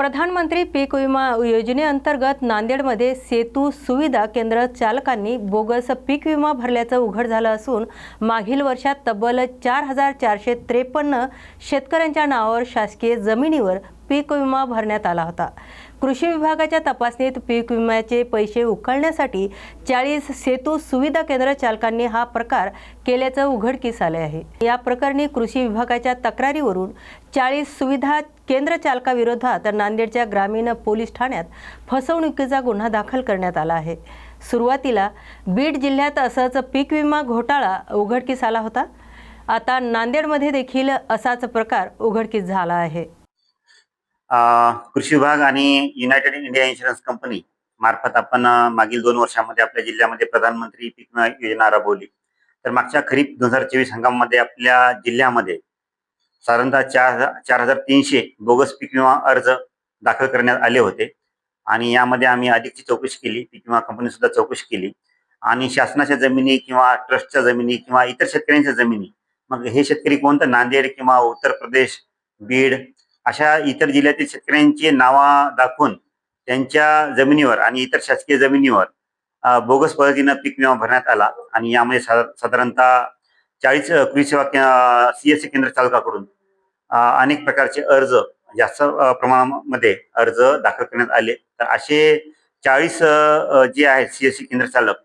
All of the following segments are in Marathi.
प्रधानमंत्री पीक विमा योजनेअंतर्गत नांदेडमध्ये सेतू सुविधा केंद्र चालकांनी बोगस पीक विमा भरल्याचं उघड झालं असून मागील वर्षात तब्बल चार हजार चारशे त्रेपन्न शेतकऱ्यांच्या नावावर शासकीय जमिनीवर पीक विमा भरण्यात आला होता. कृषी विभागाच्या तपासणीत पीक विम्याचे पैसे उकळण्यासाठी चाळीस सेतू सुविधा केंद्र चालकांनी हा प्रकार केल्याचं उघडकीस आले आहे. या प्रकरणी कृषी विभागाच्या तक्रारीवरून चाळीस सुविधा केंद्र चालकाविरोधात नांदेडच्या ग्रामीण पोलीस ठाण्यात फसवणुकीचा गुन्हा दाखल करण्यात आला आहे. सुरुवातीला बीड जिल्ह्यात असंच पीक विमा घोटाळा उघडकीस आला होता. आता नांदेडमध्ये देखील असाच प्रकार उघडकीस झाला आहे. कृषी विभाग आणि युनायटेड इंडिया इन्शुरन्स कंपनी मार्फत आपण मागील दोन वर्षामध्ये आपल्या जिल्ह्यामध्ये प्रधानमंत्री पीक विमा योजना राबवली. तर मागच्या खरीप दोन हजार चोवीस हंगामामध्ये आपल्या जिल्ह्यामध्ये साधारणतः चार हजार चार हजार तीनशे बोगस पीक विमा अर्ज दाखल करण्यात आले होते. आणि यामध्ये आम्ही अधिकची चौकशी केली पीक विमा कंपनी सुद्धा चौकशी केली. आणि शासनाच्या जमिनी किंवा ट्रस्टच्या जमिनी किंवा इतर शेतकऱ्यांच्या जमिनी मग हे शेतकरी कोणतं? नांदेड किंवा उत्तर प्रदेश बीड अशा इतर जिल्ह्यातील शेतकऱ्यांची नावा दाखवून त्यांच्या जमिनीवर आणि इतर शासकीय जमिनीवर बोगस पद्धतीनं पीक विमा भरण्यात आला. आणि यामध्ये सा- साधारणतः चाळीस कृषी सेवा सीएससी केंद्र चालकाकडून अनेक प्रकारचे अर्ज जास्त प्रमाणामध्ये अर्ज दाखल करण्यात आले. तर असे चाळीस जे आहेत सीएससी केंद्र चालक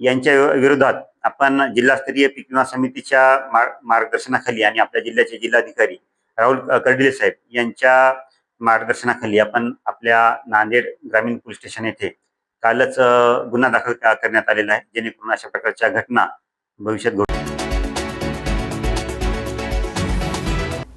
यांच्या विरोधात आपण जिल्हास्तरीय पीक विमा समितीच्या मार्ग- मार्गदर्शनाखाली आणि आपल्या जिल्ह्याचे जिल्हाधिकारी राहुल कर्डिले साहेब यांच्या मार्गदर्शनाखाली आपण आपल्या नांदेड ग्रामीण पोलीस स्टेशन येथे कालच गुन्हा दाखल करण्यात आलेला आहे. जेणेकरून अशा प्रकारच्या घटना भविष्यात घडू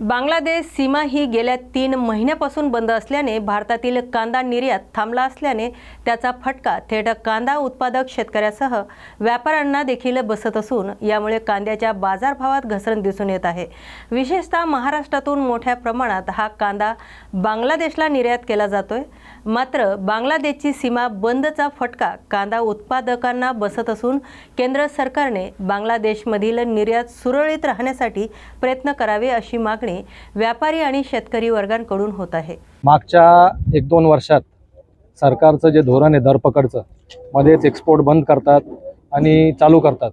बांगलादेश सीमा ही गेल्या तीन महिन्यापासून बंद असल्याने भारतातील कांदा निर्यात थांबला असल्याने त्याचा फटका थेट कांदा उत्पादक शेतकऱ्यासह व्यापाऱ्यांना देखील बसत असून यामुळे कांद्याच्या बाजारभावात घसरण दिसून येत आहे. विशेषतः महाराष्ट्रातून मोठ्या प्रमाणात हा कांदा बांगलादेशला निर्यात केला जातोय. मात्र बांगलादेशची सीमा बंदचा फटका कांदा उत्पादकांना बसत असून केंद्र सरकारने बांगलादेशमधील निर्यात सुरळीत राहण्यासाठी प्रयत्न करावे अशी मागणी व्यापारी आणि शेतकरी वर्गांकडून होत आहे. मागच्या एक दोन वर्षात सरकारचं जे धोरण आहे दरपकडचं मध्येच एक्सपोर्ट बंद करतात आणि चालू करतात.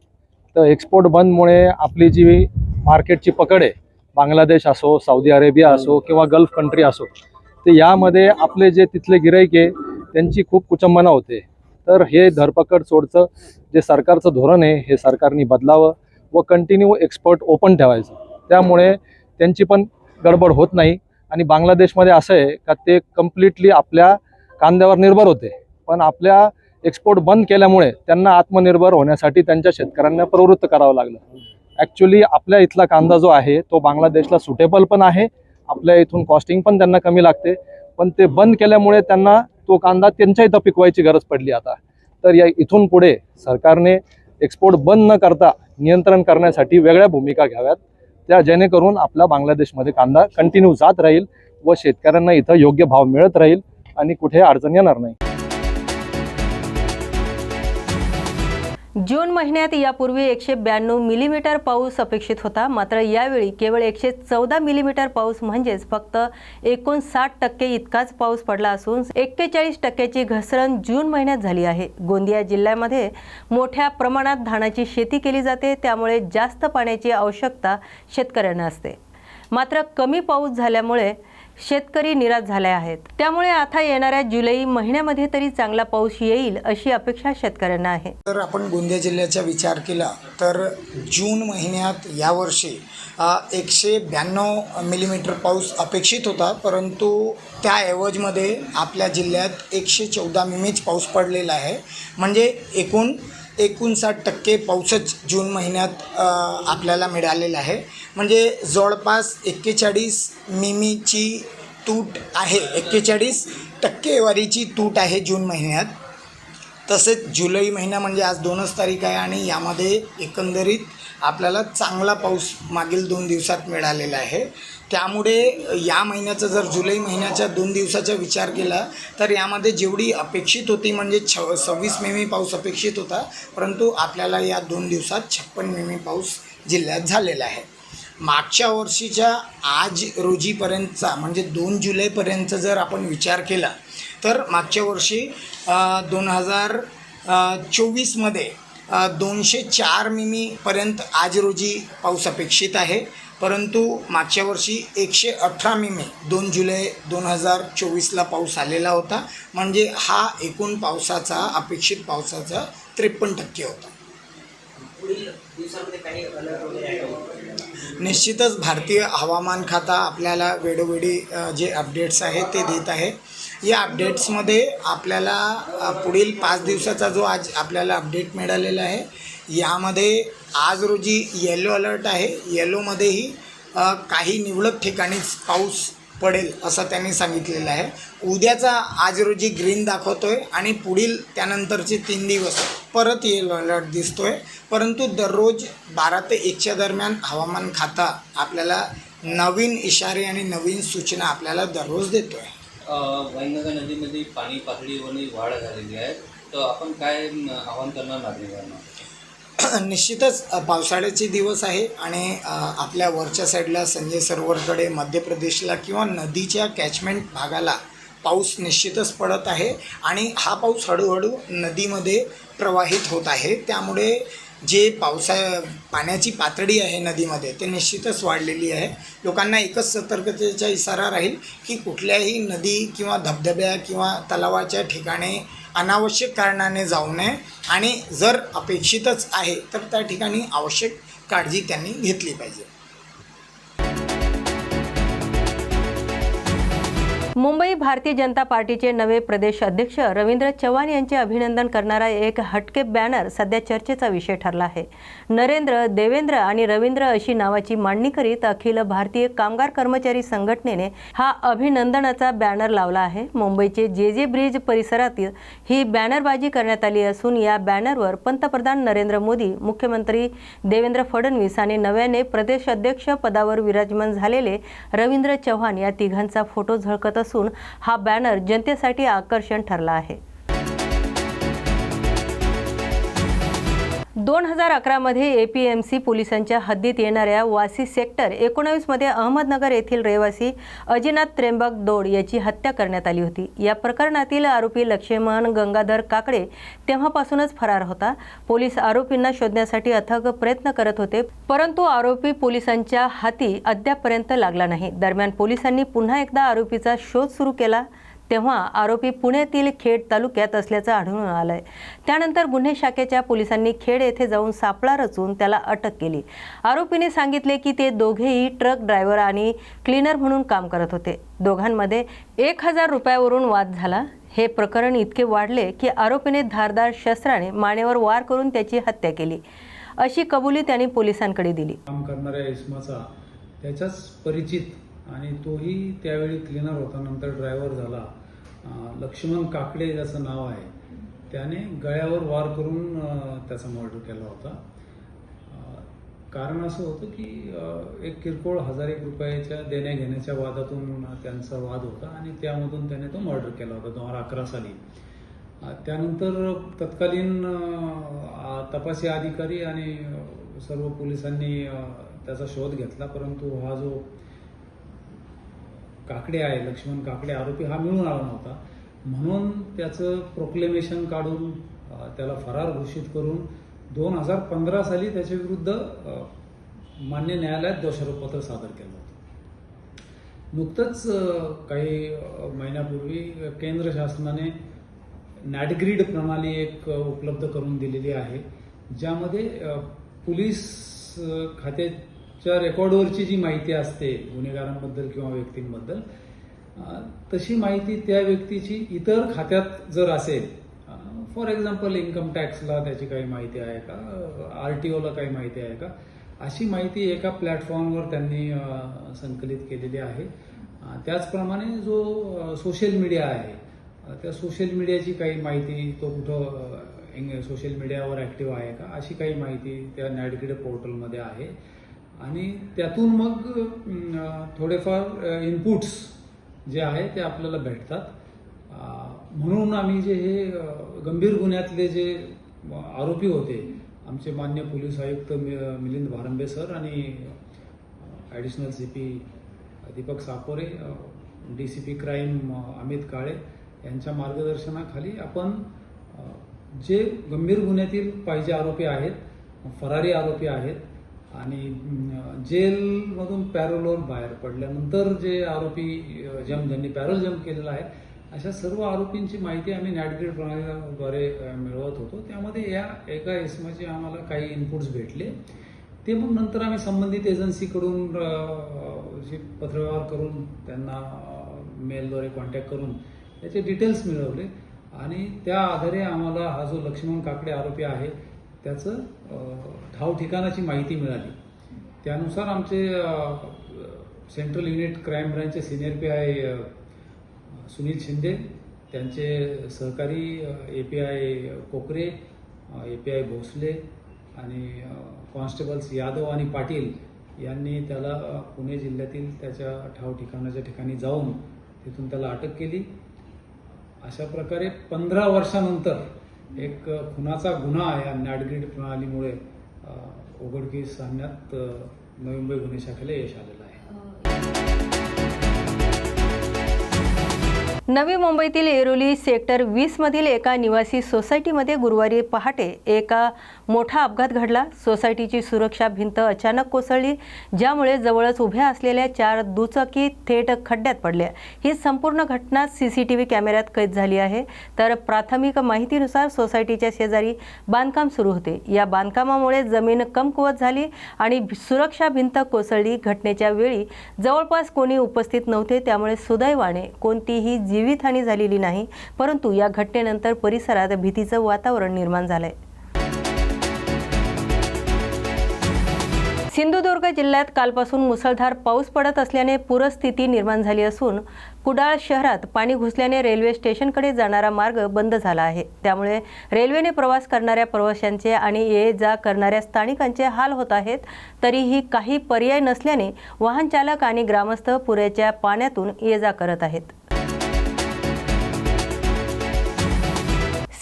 तर एक्सपोर्ट बंदमुळे आपली जी मार्केटची पकड आहे बांगलादेश असो सौदी अरेबिया असो किंवा गल्फ कंट्री असो तर यामध्ये आपले जे तिथले गिराईक आहे त्यांची खूप कुचंबना होते. तर हे धरपकड सोडचं जे सरकारचं धोरण आहे हे सरकारने बदलावं व कंटिन्यू एक्सपोर्ट ओपन ठेवायचं. त्यामुळे त्यांची पण गडबड होत नाही. आणि बांगलादेशमध्ये असं आहे का ते कम्प्लिटली आपल्या कांद्यावर निर्भर होते. पण आपल्या एक्सपोर्ट बंद केल्यामुळे त्यांना आत्मनिर्भर होण्यासाठी त्यांच्या शेतकऱ्यांना प्रवृत्त करावं लागलं. ॲक्च्युली आपल्या इथला कांदा जो आहे तो बांगलादेशला सुटेबल पण आहे. आपल्या इथून कॉस्टिंग पण त्यांना कमी लागते. पण ते बंद केल्यामुळे त्यांना तो कांदा त्यांच्या इथं पिकवायची गरज पडली आता. तर या इथून पुढे सरकारने एक्सपोर्ट बंद न करता नियंत्रण करण्यासाठी वेगळ्या भूमिका घ्याव्यात. त्या जेणेकरून आपला बांगलादेशमध्ये कांदा कंटिन्यू जात राहील व शेतकऱ्यांना इथं योग्य भाव मिळत राहील आणि कुठे अडचण येणार नाही. जून महिन्यात यापूर्वी एकशे ब्याण्णव मिलीमीटर पाऊस अपेक्षित होता. मात्र यावेळी केवळ एकशे चौदा मिलीमीटर पाऊस म्हणजेच फक्त एकोणसाठ टक्के इतकाच पाऊस पडला असून एक्केचाळीस टक्क्याची घसरण जून महिन्यात झाली आहे. गोंदिया जिल्ह्यामध्ये मोठ्या प्रमाणात धानाची शेती केली जाते. त्यामुळे जास्त पाण्याची आवश्यकता शेतकऱ्यांना असते. मात्र कमी पाऊस झाल्यामुळे शेतकरी निराश झाले आहेत. त्यामुळे आता येणाऱ्या जुलै महिन्यामध्ये तरी चांगला पाऊस येईल अशी अपेक्षा शेतकऱ्यांना आहे. तर आपण गोंदिया जिल्ह्याचा विचार केला तर जून महिन्यात यावर्षी एकशे ब्याण्णव मिलीमीटर पाऊस अपेक्षित होता परंतु त्याऐवजमध्ये आपल्या जिल्ह्यात एकशे चौदा मिमीच पाऊस पडलेला आहे. म्हणजे एकूण एकोणसाठ टक्के पाऊसच जून महिन्यात आपल्याला मिळालेला आहे. म्हणजे जवळपास एक्केचाळीस मिमीची तूट आहे. एक्केचाळीस टक्केवारीची तूट आहे जून महिन्यात. तसेच जुलै महिना म्हणजे आज दोनच तारीख आहे आणि यामध्ये एकंदरीत आपल्याला चांगला पाऊस मागील दोन दिवसात मिळालेला आहे. त्यामुळे या महिन्याचा जर जुलै महिन्याच्या दोन दिवसाचा विचार केला तर यामध्ये जेवढी अपेक्षित होती म्हणजे छ सव्वीस मेमी पाऊस अपेक्षित होता परंतु आपल्याला या दोन दिवसात छप्पन मेमी पाऊस जिल्ह्यात झालेला आहे. मागच्या वर्षीच्या आज रोजीपर्यंतचा म्हणजे दोन जुलैपर्यंत जर आपण विचार केला तर मागच्या वर्षी दोन हजार चोवीसमध्ये दोनशे चार मिमीपर्यंत आज रोजी पाऊस अपेक्षित आहे. परंतु मागच्या वर्षी एकशे अठरा मिमी दोन जुलै दोन हजार चोवीसला पाऊस आलेला होता. म्हणजे हा एकूण पावसाचा अपेक्षित पावसाचा त्रेपन्न टक्के होता. निश्चितच भारतीय हवामान खाता आपल्याला वेळोवेळी जे अपडेट्स आहेत ते देत आहे. या अपडेट्समध्ये आपल्याला पुढील पाच दिवसाचा जो आज आपल्याला अपडेट मिळालेला आहे यामध्ये आज रोजी येलो अलर्ट आहे. येलोमध्येही काही निवडक ठिकाणीच पाऊस पडेल असं त्यांनी सांगितलेलं आहे. उद्याचा आज रोजी ग्रीन दाखवतोय आणि पुढील त्यानंतरचे तीन दिवस परत येलो अलर्ट दिसतोय. परंतु दररोज बारा ते एकच्या दरम्यान हवामान खाता आपल्याला नवीन इशारे आणि नवीन सूचना आपल्याला दररोज देतोय. अ, वैनगंगा नदीमध्ये पाणी पातळीवर वाढ झालेली आहे. तर आपण काय म, आवाहन करणार नागरिकांना? निश्चितच पावसाळ्याचे दिवस आहे आणि आपल्या वरच्या साईडला संजय सरोवरकडे मध्य प्रदेशला किंवा नदीच्या कॅचमेंट भागाला पाऊस निश्चितच पडत आहे आणि हा पाऊस हळूहळू नदीमध्ये प्रवाहित होत आहे. त्यामुळे जे पावसा पाण्याची पातळी आहे नदीमध्ये ते निश्चितच वाढलेली आहे. लोकांना एकच सतर्कतेचा इशारा राहील की कुठल्याही नदी किंवा धबधब्या किंवा तलावाच्या ठिकाणी अनावश्यक कारणाने जाऊ नये आणि जर अपेक्षितच आहे तर त्या ठिकाणी आवश्यक काळजी त्यांनी घेतली पाहिजे. मुंबई भारतीय जनता पार्टीचे नवे प्रदेश अध्यक्ष रवींद्र चव्हाण यांचे अभिनंदन करणारा एक हटके बॅनर सध्या चर्चेचा विषय ठरला आहे. नरेंद्र देवेंद्र आणि रवींद्र अशी नावाची मांडणी करीत अखिल भारतीय कामगार कर्मचारी संघटनेने हा अभिनंदनाचा बॅनर लावला आहे. मुंबईचे जे जे ब्रिज परिसरातील ही बॅनरबाजी करण्यात आली असून या बॅनरवर पंतप्रधान नरेंद्र मोदी मुख्यमंत्री देवेंद्र फडणवीस आणि नव्याने प्रदेश अध्यक्ष पदावर विराजमान झालेले रवींद्र चव्हाण या तिघांचा फोटो झळकत असून हा बॅनर जनतेसाठी आकर्षण ठरला आहे. दोन हजार अकरामध्ये ए पी एम सी पोलिसांच्या हद्दीत येणाऱ्या वासी सेक्टर एकोणावीसमध्ये अहमदनगर येथील रहिवासी अजिनाथ त्र्यंबक दोड याची हत्या करण्यात आली होती. या प्रकरणातील आरोपी लक्ष्मण गंगाधर काकडे तेव्हापासूनच फरार होता. पोलीस आरोपींना शोधण्यासाठी अथक प्रयत्न करत होते परंतु आरोपी पोलिसांच्या हाती अद्यापपर्यंत लागला नाही. दरम्यान पोलिसांनी पुन्हा एकदा आरोपीचा शोध सुरू केला. तेव्हा आरोपी पुण्यातील खेड तालुक्यात असल्याचं आढळून आलं आहे त्यानंतर गुन्हे शाखेच्या पोलिसांनी खेड येथे जाऊन सापळा रचून त्याला अटक केली. आरोपीने सांगितले की ते दोघेही ट्रक ड्रायव्हर आणि क्लीनर म्हणून काम करत होते. दोघांमध्ये एक हजार रुपयावरून वाद झाला. हे प्रकरण इतके वाढले की आरोपीने धारदार शस्त्राने मानेवर वार करून त्याची हत्या केली. अशी कबुली त्यांनी पोलिसांकडे दिली. काम करणाऱ्या इसमाचा त्याच्याच परिचित आणि तोही त्यावेळी क्लिनर होता नंतर ड्रायव्हर झाला. लक्ष्मण काकडे ज्याचं नाव आहे. त्याने गळ्यावर वार करून त्याचा मर्डर केला होता. कारण असं होतं की एक किरकोळ हजार एक रुपयाच्या देण्याघेण्याच्या वादातून त्यांचा वाद होता आणि त्यामधून त्याने तो मर्डर केला होता दोन हजार अकरा साली. त्यानंतर तत्कालीन तपासी अधिकारी आणि सर्व पोलिसांनी त्याचा शोध घेतला परंतु हा जो काकडे आहे लक्ष्मण काकडे आरोपी हा मिळून आला नव्हता. म्हणून त्याचं प्रोक्लेमेशन काढून त्याला फरार घोषित करून दोन हजार पंधरा साली त्याच्या विरुद्ध मान्य न्यायालयात दोषारोपपत्र सादर केलं होतं. नुकतंच काही महिन्यापूर्वी केंद्र शासनाने नॅटग्रीड प्रणाली एक उपलब्ध करून दिलेली आहे ज्यामध्ये पोलीस खाते च्या रेकॉर्डवरची जी माहिती असते गुन्हेगारांबद्दल किंवा व्यक्तींबद्दल तशी माहिती त्या व्यक्तीची इतर खात्यात जर असेल फॉर एक्झाम्पल इन्कम टॅक्सला त्याची काही माहिती आहे का आर टी ओला काही माहिती आहे का अशी माहिती एका प्लॅटफॉर्मवर त्यांनी संकलित केलेली आहे. त्याचप्रमाणे जो सोशल मीडिया आहे त्या सोशल मीडियाची काही माहिती तो कुठं सोशल मीडियावर ॲक्टिव्ह आहे का अशी काही माहिती त्या नॅडगिड पोर्टलमध्ये आहे. आणि त्यातून मग थोडेफार इनपुट्स जे आहे ते आपल्याला भेटतात. म्हणून आम्ही जे हे गंभीर गुन्ह्यातले जे आरोपी होते आमचे मान्य पोलीस आयुक्त मिलिंद भारंबे सर आणि additional C P Deepak Sapore D C P crime Amit Kale यांच्या मार्गदर्शनाखाली आपण जे गंभीर गुन्ह्यातील पाहिजे आरोपी आहेत फरारी आरोपी आहेत आणि जेलमधून पॅरोलवर बाहेर पडल्यानंतर जे आरोपी जम ज्यांनी पॅरोल जम केलेला आहे अशा सर्व आरोपींची माहिती आम्ही नॅटग्रीड प्रणालीद्वारे मिळवत होतो. त्यामध्ये या एका एसमाचे आम्हाला काही इनपुट्स भेटले. ते मग नंतर आम्ही संबंधित एजन्सीकडून जे पत्रव्यवहार करून त्यांना मेलद्वारे कॉन्टॅक्ट करून त्याचे डिटेल्स मिळवले. आणि त्या आधारे आम्हाला हा जो लक्ष्मण काकडे आरोपी आहे त्याचं धाव ठाव ठिकाणाची माहिती मिळाली. त्यानुसार आमचे central unit crime ब्रँचचे senior P I Sunil Shinde त्यांचे सहकारी ए पी आय कोकरे ए पी आय भोसले आणि कॉन्स्टेबल्स यादव आणि पाटील यांनी त्याला पुणे जिल्ह्यातील त्याच्या ठाव ठिकाणाच्या ठिकाणी जाऊन तिथून त्याला अटक केली. अशा प्रकारे पंधरा वर्षानंतर एक खुनाचा गुन्हा या नॅडग्रीड प्रणालीमुळे. उघडकीस आणण्यात नवी मुंबई गुन्हे शाखेला यश आलेलं आहे. नवी मुंबईतील एरोली सेक्टर वीस मधील एका निवासी सोसायटीमध्ये गुरुवारी पहाटे एका मोठा अपघात घडला. सोसायटीची सुरक्षा भिंत अचानक कोसळली ज्यामुळे जवळच उभ्या असलेल्या चार दुचाकी थेट खड्ड्यात पडल्या. ही संपूर्ण घटना सी सी टी व्ही कॅमेऱ्यात कैद झाली आहे. तर प्राथमिक माहितीनुसार सोसायटीच्या शेजारी बांधकाम सुरू होते. या बांधकामामुळे जमीन कमकुवत झाली आणि सुरक्षा भिंत कोसळली. घटनेच्या वेळी जवळपास कोणी उपस्थित नव्हते त्यामुळे सुदैवाने कोणतीही जीवितहानी झालेली नाही. परंतु या घटनेनंतर परिसरात भीतीचं वातावरण निर्माण झालंय. सिंधुदुर्ग जिल्ह्यात कालपासून मुसळधार पाऊस पडत असल्याने पूरस्थिती निर्माण झाली असून कुडाळ शहरात पाणी घुसल्याने रेल्वे स्टेशनकडे जाणारा मार्ग बंद झाला आहे. त्यामुळे रेल्वेने प्रवास करणाऱ्या प्रवाशांचे आणि ये जा करणाऱ्या स्थानिकांचे हाल होत आहेत. तरीही काही पर्याय नसल्याने वाहनचालक आणि ग्रामस्थ पुरेच्या पाण्यातून ये जा करत आहेत.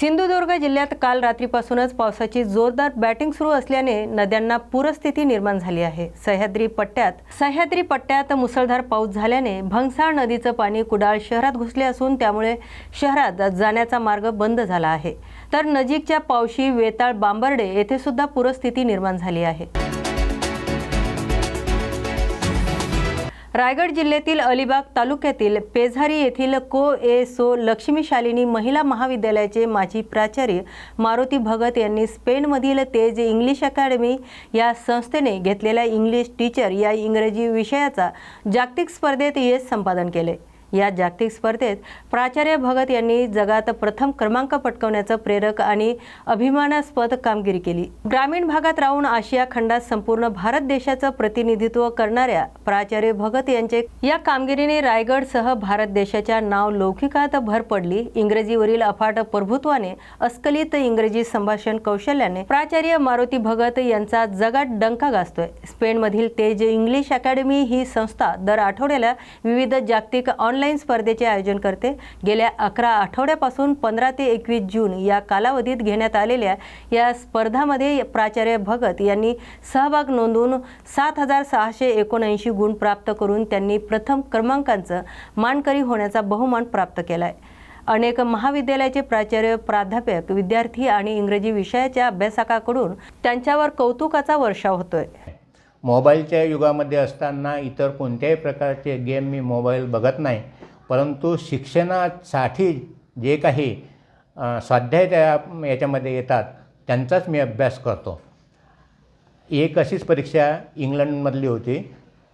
सिंधुदुर्ग जिल्ह्यात काल रात्रीपासूनच पावसाची जोरदार बॅटिंग सुरू असल्याने नद्यांना पूरस्थिती निर्माण झाली आहे. सह्याद्री पट्ट्यात सह्याद्री पट्ट्यात मुसळधार पाऊस झाल्याने भंगसाळ नदीचं पाणी कुडाळ शहरात घुसले असून त्यामुळे शहरात जाण्याचा मार्ग बंद झाला आहे. तर नजीकच्या पावशी वेताळ बांबर्डे येथे सुद्धा पूरस्थिती निर्माण झाली आहे. रायगड जिल्ह्यातील अलिबाग तालुक्यातील पेझारी येथील को ए सो लक्ष्मी शालिनी महिला महाविद्यालयाचे माजी प्राचार्य मारुती भगत यांनी स्पेनमधील तेज इंग्लिश अकॅडमी या संस्थेने घेतलेल्या इंग्लिश टीचर या इंग्रजी विषयाचा जागतिक स्पर्धेत यश संपादन केले. या जागतिक स्पर्धेत प्राचार्य भगत यांनी जगात प्रथम क्रमांक पटकवण्याचं प्रेरक आणि अभिमानास्पद कामगिरी केली. ग्रामीण भागात राहून आशिया खंडात संपूर्ण भारत देशाचं प्रतिनिधित्व करणाऱ्या प्राचार्य भगत यांचे या कामगिरीने रायगडसह भारत देशाच्या नाव लौकिकात भर पडली. इंग्रजीवरील अफाट प्रभुत्वाने अस्खलित इंग्रजी संभाषण कौशल्याने प्राचार्य मारुती भगत यांचा जगात डंका गाजतोय. स्पेनमधील तेज इंग्लिश अकॅडमी ही संस्था दर आठवड्याला विविध जागतिक ऑनलाईन ऑनलाईन स्पर्धेचे आयोजन करते. गेल्या अकरा आठवड्यापासून पंधरा ते एकवीस जून या कालावधीत घेण्यात आलेल्या या स्पर्धामध्ये प्राचार्य भगत यांनी सहभाग नोंदवून सात हजार सहाशे एकोणऐंशी गुण प्राप्त करून त्यांनी प्रथम क्रमांकांचं मानकरी होण्याचा बहुमान प्राप्त केला आहे अनेक महाविद्यालयाचे प्राचार्य प्राध्यापक विद्यार्थी आणि इंग्रजी विषयाच्या अभ्यासकाकडून त्यांच्यावर कौतुकाचा वर्षाव होतोय. मोबाईलच्या युगामध्ये असताना इतर कोणत्याही प्रकारचे गेम मी मोबाईल बघत नाही. परंतु शिक्षणासाठी जे काही स्वाध्याय त्या याच्यामध्ये येतात त्यांचाच मी अभ्यास करतो. एक अशीच परीक्षा इंग्लंडमधली होती.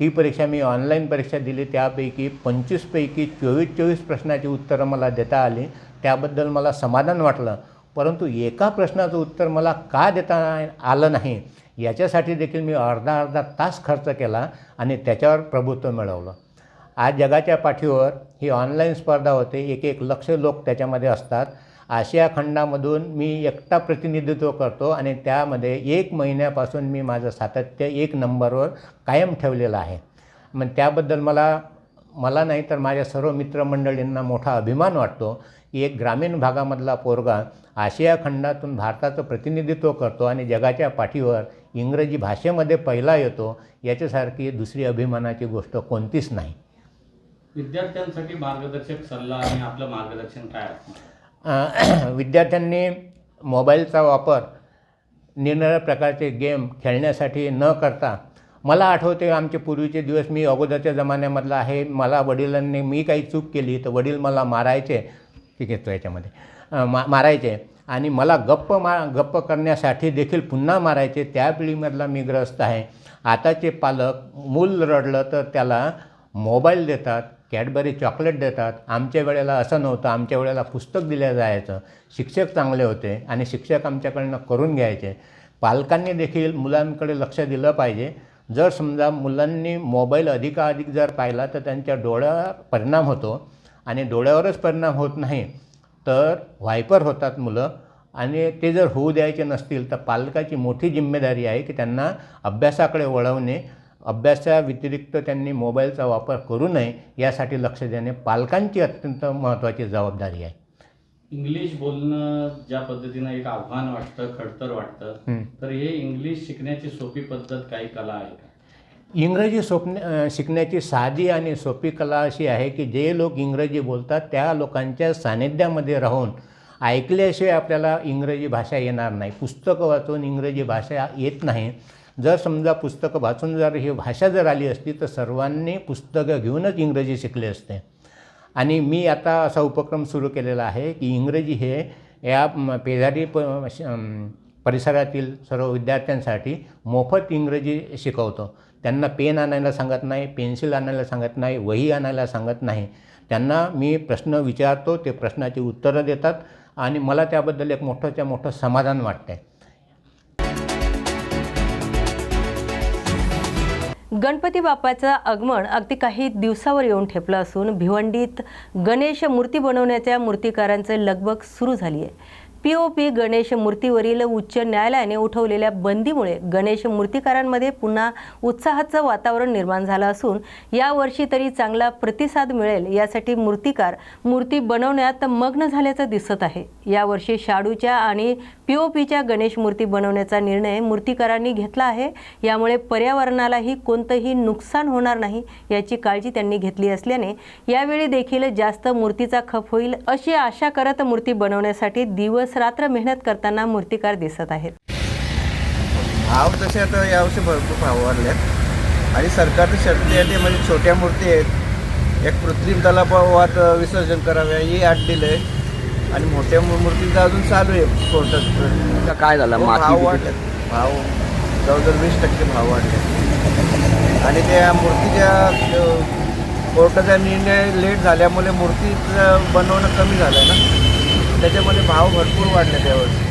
ती परीक्षा मी ऑनलाईन परीक्षा दिली. त्यापैकी पंचवीसपैकी चोवीस चोवीस प्रश्नाची उत्तरं मला देता आली. त्याबद्दल मला समाधान वाटलं. परंतु एका प्रश्नाचं उत्तर मला का देता आलं नाही याच्यासाठी देखील मी अर्धा अर्धा तास खर्च केला आणि त्याच्यावर प्रभुत्व मिळवलं. आज जगाच्या पाठीवर ही ऑनलाईन स्पर्धा होते एक एक लक्ष लोक त्याच्यामध्ये असतात. आशिया खंडामधून मी एकटा प्रतिनिधित्व करतो आणि त्यामध्ये एक महिन्यापासून मी माझं सातत्य एक नंबरवर कायम ठेवलेलं आहे. मग त्याबद्दल मला मला नाही तर माझ्या सर्व मित्रमंडळींना मोठा अभिमान वाटतो एक ग्रामीण भागामधला पोरगा आशिया खंडातून भारताचं प्रतिनिधित्व करतो आणि जगाच्या पाठीवर इंग्रजी भाषेमध्ये पहिला येतो याच्यासारखी दुसरी अभिमानाची गोष्ट कोणतीच नाही. विद्यार्थ्यांसाठी मार्गदर्शक सल्ला आणि आपलं मार्गदर्शन काय विद्यार्थ्यांनी मोबाईलचा वापर निरनिराळ्या प्रकारचे गेम खेळण्यासाठी न करता मला आठवते आमचे पूर्वीचे दिवस मी अगोदरच्या जमान्यामधला आहे मला वडिलांनी मी काही चूक केली तर वडील मला मारायचे. ठीक घेतो याच्यामध्ये. मा मारायचे. आणि मला गप्प मा गप्प करण्यासाठी देखील पुन्हा मारायचे. त्या पिढीमधला मी ग्रस्त आहे. आताचे पालक मूल रडलं तर त्याला मोबाईल देतात कॅडबरी चॉकलेट देतात. आमच्या वेळेला असं नव्हतं. आमच्या वेळेला पुस्तक दिलं जायचं. शिक्षक चांगले होते आणि शिक्षक आमच्याकडनं करून घ्यायचे. पालकांनी देखील मुलांकडे लक्ष दिलं पाहिजे. जर समजा मुलांनी मोबाईल अधिकाधिक जर पाहिला तर त्यांच्या डोळ्यावर परिणाम होतो. आणि डोळ्यावरच परिणाम होत नाही तर व्हायपर होतात मुलं. आणि ते जर होऊ द्यायचे नसतील तर पालकाची मोठी जिम्मेदारी आहे की त्यांना अभ्यासाकडे वळवणे. अभ्यासाव्यतिरिक्त त्यांनी मोबाईलचा वापर करू नये यासाठी लक्ष देणे पालकांची अत्यंत महत्त्वाची जबाबदारी आहे. इंग्लिश बोलणं ज्या पद्धतीनं एक आव्हान वाटतं खडतर वाटतं. तर हे इंग्लिश शिकण्याची सोपी पद्धत काही कला आहे का? इंग्रजी स्वप्न शिकण्याची साधी आणि सोपी कला अशी आहे की जे लोक इंग्रजी बोलतात त्या लोकांच्या सानिध्यामध्ये राहून ऐकल्याशिवाय आपल्याला इंग्रजी भाषा येणार नाही. पुस्तकं वाचून इंग्रजी भाषा येत नाही. जर समजा पुस्तकं वाचून जर ही भाषा जर आली असती तर सर्वांनी पुस्तकं घेऊनच इंग्रजी शिकले असते. आणि मी आता असा उपक्रम सुरू केलेला आहे की इंग्रजी हे या पेझारी प श- परिसरातील सर्व विद्यार्थ्यांसाठी मोफत इंग्रजी शिकवतो. त्यांना पेन आणायला सांगत नाही पेन्सिल आणायला सांगत नाही वही आणायला सांगत नाही. त्यांना मी प्रश्न विचारतो ते प्रश्नाची उत्तरं देतात आणि मला त्याबद्दल एक मोठंच्या मोठं समाधान वाटतं आहे गणपती बाप्पाचं आगमन अगदी काही दिवसावर येऊन ठेपलं असून भिवंडीत गणेश मूर्ती बनवण्याच्या मूर्तिकारांचं लगबग सुरू झाली आहे पी ओ पी गणेश मूर्तीवरील उच्च न्यायालयाने उठवलेल्या बंदीमुळे गणेश मूर्तिकारांमध्ये पुन्हा उत्साहाचं वातावरण निर्माण झालं असून यावर्षी तरी चांगला प्रतिसाद मिळेल यासाठी मूर्तिकार मूर्ती बनवण्यात मग्न झाल्याचं दिसत आहे. यावर्षी शाडूच्या आणि पी ओ पीच्या गणेश मूर्ती बनवण्याचा निर्णय मूर्तिकारांनी घेतला आहे. यामुळे पर्यावरणालाही कोणतंही नुकसान होणार नाही याची काळजी त्यांनी घेतली असल्याने यावेळी देखील जास्त मूर्तीचा खप होईल अशी आशा करत मूर्ती बनवण्यासाठी दिवस रात्र मेहनत करताना मूर्तिकार दिसत आहेत. भाव तसे आता यावर्षी भरपूर भाव वाढल्यात आणि सरकारची शर्ती आहे ते म्हणजे छोट्या मूर्ती आहेत. एक कृत्रिम तलावात विसर्जन कराव्या ही अट दिले. आणि मोठ्या मू- मूर्तीचं अजून चालू आहे कोर्टात. काय झालं? भाव माती वाढल्यात भाव जवळजवळ वीस टक्के भाव वाढले. आणि त्या मूर्तीच्या कोर्टाचा निर्णय लेट झाल्यामुळे मूर्तीचं बनवणं कमी झालं ना. त्याच्यामध्ये भाव भरपूर वाढले त्यावर्षी.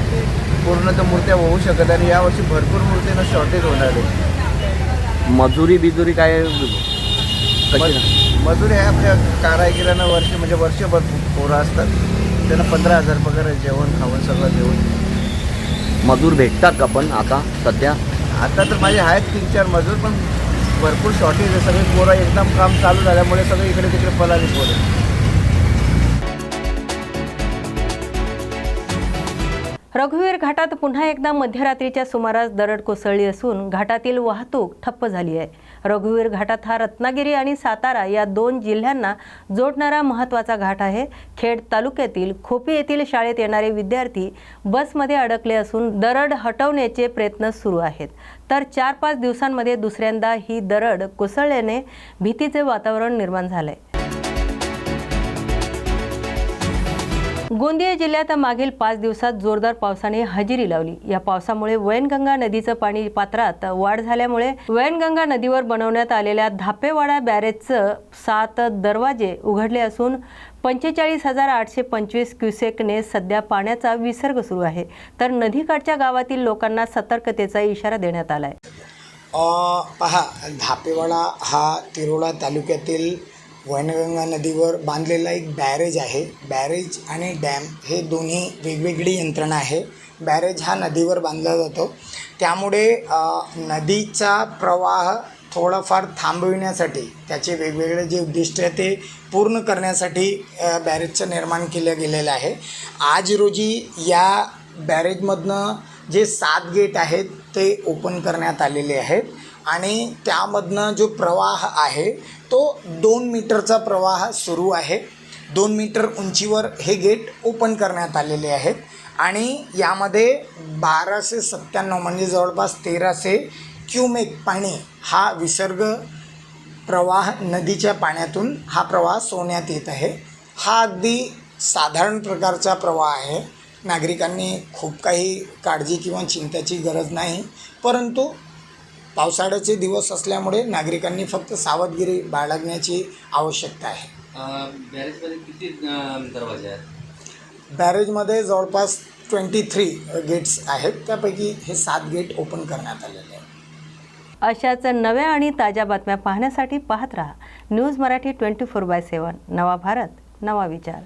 पूर्ण तर मूर्त्या होऊ शकत आणि यावर्षी भरपूर मूर्तींना शॉर्टेज होणार आहे. मजुरी बिजुरी काय मजुरी आहे आपल्या कारागिरांना वर्ष म्हणजे वर्षभर पोरं असतात. त्यांना पंधरा हजार पगार जेवण खावण सगळं देऊन. मजूर भेटतात का पण आता सध्या? आता तर माझे आहेत तीन चार मजूर पण भरपूर शॉर्टेज आहे. सगळे पोरं एकदम काम चालू झाल्यामुळे सगळे इकडे तिकडे पळाली पोरं. रघुवीर घाटात पुन्हा एकदा मध्यरात्रीच्या सुमारास दरड कोसळली असून घाटातील वाहतूक ठप्प झाली आहे. रघुवीर घाटात हा रत्नागिरी आणि सातारा या दोन जिल्ह्यांना जोडणारा महत्त्वाचा घाट आहे. खेड तालुक्यातील खोपी येथील शाळेत येणारे विद्यार्थी बसमध्ये अडकले असून दरड हटवण्याचे प्रयत्न सुरू आहेत. तर चार पाच दिवसांमध्ये दुसऱ्यांदा ही दरड कोसळल्याने भीतीचे वातावरण निर्माण झालं आहे गोंदिया जिल्ह्यात मागील पाच दिवसात जोरदार पावसाने हजेरी लावली. या पावसामुळे वैनगंगा नदीचं पाणी पात्रात वाढ झाल्यामुळे वैनगंगा नदीवर बनवण्यात आलेल्या धापेवाडा बॅरेजचं सात दरवाजे उघडले असून पंचेचाळीस हजार आठशे पंचवीस क्युसेकने सध्या पाण्याचा विसर्ग सुरू आहे. तर नदीकाठच्या गावातील लोकांना सतर्कतेचा इशारा देण्यात आला आहे पहा धापेवाडा हा तिरोडा तालुक्यातील वैनगंगा नदीवर बांधलेला एक बॅरेज आहे. बॅरेज आणि डॅम हे दोन्ही वेगवेगळी यंत्रणा आहे. बॅरेज हा नदीवर बांधला जातो. त्यामुळे नदीचा प्रवाह थोडाफार थांबविण्यासाठी त्याचे वेगवेगळे जे उद्दिष्ट आहे ते पूर्ण करण्यासाठी बॅरेजचं निर्माण केलं गेलेलं आहे. आज रोजी या बॅरेजमधनं जे सात गेट आहेत ते ओपन करण्यात आलेले आहेत. आणि त्यामधनं जो प्रवाह आहे तो दोन मीटरचा प्रवाह सुरू आहे. दोन मीटर उंचीवर हे गेट ओपन करण्यात आलेले आहेत. आणि यामध्ये बाराशे सत्त्याण्णव म्हणजे जवळपास तेराशे क्युमेक पाणी हा विसर्ग प्रवाह नदीच्या पाण्यातून हा प्रवाह सोडण्यात येत आहे. हा अगदी साधारण प्रकारचा प्रवाह आहे. नागरिकांनी खूप काही काळजी किंवा चिंतेची गरज नाही. परंतु पावसाळ्याचे दिवस असल्यामुळे नागरिकांनी फक्त सावधगिरी बाळगण्याची आवश्यकता आहे. बॅरेजमध्ये किती दरवाजे आहेत? बॅरेजमध्ये जवळपास ट्वेंटी थ्री गेट्स आहेत. त्यापैकी हे सात गेट ओपन करण्यात आलेले आहेत. अशाच नव्या आणि ताज्या बातम्या पाहण्यासाठी पाहत रहा. News Marathi twenty four by seven. नवा भारत नवा विचार.